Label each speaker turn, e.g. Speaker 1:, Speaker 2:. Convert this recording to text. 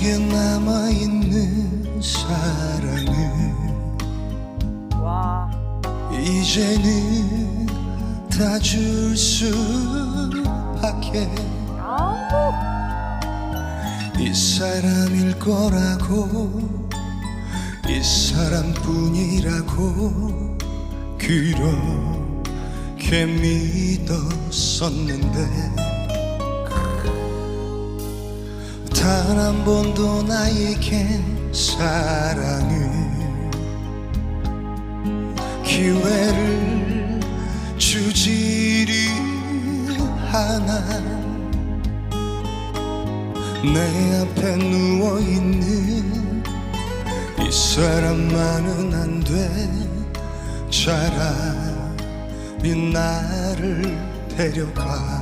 Speaker 1: 내게 남아있는 사랑은
Speaker 2: 와.
Speaker 1: 이제는 다 줄 수밖에
Speaker 2: 아우.
Speaker 1: 이 사람일 거라고 이 사람뿐이라고 그렇게 믿었었는데 단 한 번도 나에겐 사랑을 기회를 주지를 하나 내 앞에 누워있는 이 사람만은 안 돼 차라리 나를 데려가.